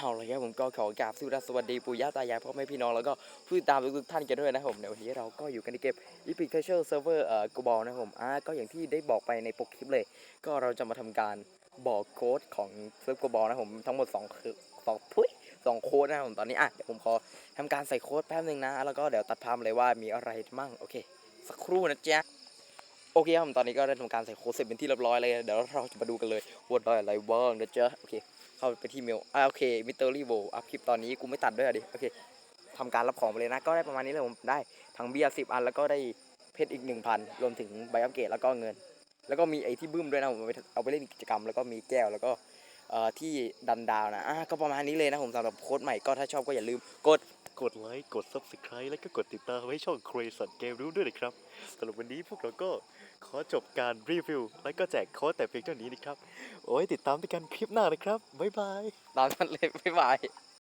เอาละครับผมก็ขอกราบสุรสวัสดีปู่ย่าตายายพ่อแม่พี่น้องแล้วก็ผู้ติดตามทุกๆท่านกันด้วยนะครับผมในวันนี้เราก็อยู่กันในเกม Epic Treasure Server เอ่อกูบอลนะครับผมอ่าก็อย่างที่ได้บอกไปในปกคลิปเลย ก็เราจะมาทำการบอกโค้ดของเซิร์ฟกูบอลนะครับผมทั้งหมด2คือสองพุ้ยสองโค้ดนะครับผมตอนนี้อะเดี๋ยวผมขอทำการใส่โค้ดแป๊บนึงนะ แล้วก็เดี๋ยวตัดภาพเลยว่ามีอะไรมั่งโอเค สักครู่นะจ๊ะ โอเคครับผมตอนนี้ก็ได้ทำการใส่โค้ดเสร็จเป็นที่เรียบร้อยเลยเดี๋ยวเราจะมาดูกันเลยว่าได้อะไรบ้างนะจ๊ะโอเค เข้าไปที่เมลอ่าโอเคมิเตอรี่โวอัพคลิปตอนนี้กูไม่ตัดด้วยอะดิโอเคทำการรับของไปเลยนะก็ได้ประมาณนี้เลยผมได้ทั้งเบียร์สิบอันแล้วก็ได้เพชรอีกหนึ่งพันรวมถึงใบอัปเกรดแล้วก็เงิน แล้วก็มีไอ้ที่บึ้มด้วยนะผมเอาไปเอาไปเล่นกิจกรรมแล้วก็มีแก้วแล้วก็ ที่ดันดาวนะอ่าก็ประมาณนี้เลยนะผมสำหรับโค้ดใหม่ก็ถ้าชอบก็อย่าลืมกดกดไลค์กด Subscribe และก็กดติดตามให้ช่อง Crazy Game รู้ด้วยนะครับสำหรับวันนี้พวกเราก็ขอจบการรีวิว และก็แจกโค้ดแต่เพียงเท่านี้นะครับ โอ้ยติดตามด้วยกันคลิปหน้านะครับ บ๊ายบาย ตามนั้นเลย บ๊ายบาย